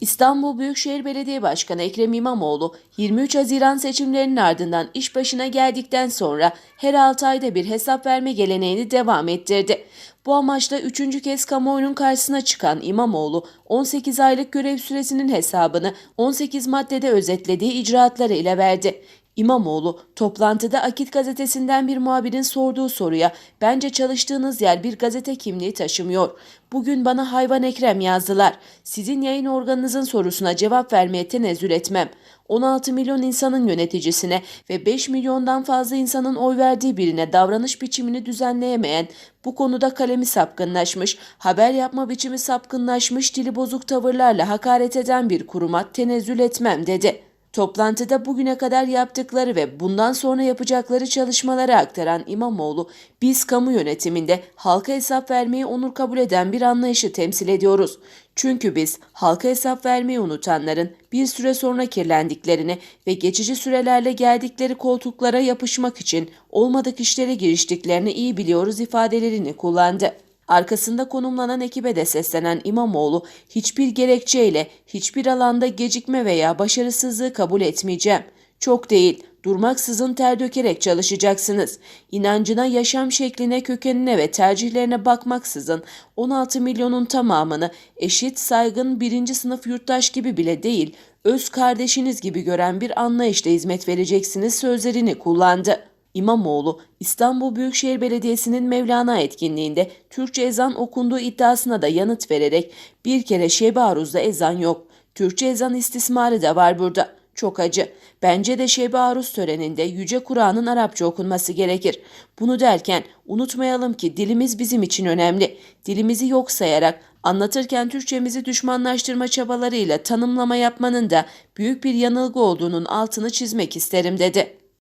İstanbul Büyükşehir Belediye Başkanı Ekrem İmamoğlu 23 Haziran seçimlerinin ardından iş başına geldikten sonra her 6 ayda bir hesap verme geleneğini devam ettirdi. Bu amaçla üçüncü kez kamuoyunun karşısına çıkan İmamoğlu 18 aylık görev süresinin hesabını 18 maddede özetlediği icraatları ile verdi. İmamoğlu toplantıda Akit gazetesinden bir muhabirin sorduğu soruya bence çalıştığınız yer bir gazete kimliği taşımıyor. Bugün bana hayvan Ekrem yazdılar. Sizin yayın organınızın sorusuna cevap vermeye tenezzül etmem. 16 milyon insanın yöneticisine ve 5 milyondan fazla insanın oy verdiği birine davranış biçimini düzenleyemeyen, bu konuda kalemi sapkınlaşmış, haber yapma biçimi sapkınlaşmış, dili bozuk tavırlarla hakaret eden bir kuruma tenezzül etmem dedi. Toplantıda bugüne kadar yaptıkları ve bundan sonra yapacakları çalışmaları aktaran İmamoğlu, biz kamu yönetiminde halka hesap vermeyi onur kabul eden bir anlayışı temsil ediyoruz. Çünkü biz halka hesap vermeyi unutanların bir süre sonra kirlendiklerini ve geçici sürelerle geldikleri koltuklara yapışmak için olmadık işlere giriştiklerini iyi biliyoruz ifadelerini kullandı. Arkasında konumlanan ekibe de seslenen İmamoğlu, hiçbir gerekçeyle hiçbir alanda gecikme veya başarısızlığı kabul etmeyeceğim. Çok değil, durmaksızın ter dökerek çalışacaksınız. İnancına, yaşam şekline, kökenine ve tercihlerine bakmaksızın 16 milyonun tamamını eşit, saygın, birinci sınıf yurttaş gibi bile değil, öz kardeşiniz gibi gören bir anlayışla hizmet vereceksiniz sözlerini kullandı. İmamoğlu, İstanbul Büyükşehir Belediyesi'nin Mevlana etkinliğinde Türkçe ezan okunduğu iddiasına da yanıt vererek bir kere Şebi Aruz'da ezan yok. Türkçe ezan istismarı da var burada. Çok acı. Bence de Şebi Aruz töreninde Yüce Kur'an'ın Arapça okunması gerekir. Bunu derken unutmayalım ki dilimiz bizim için önemli. Dilimizi yok sayarak anlatırken Türkçemizi düşmanlaştırma çabalarıyla tanımlama yapmanın da büyük bir yanılgı olduğunun altını çizmek isterim dedi.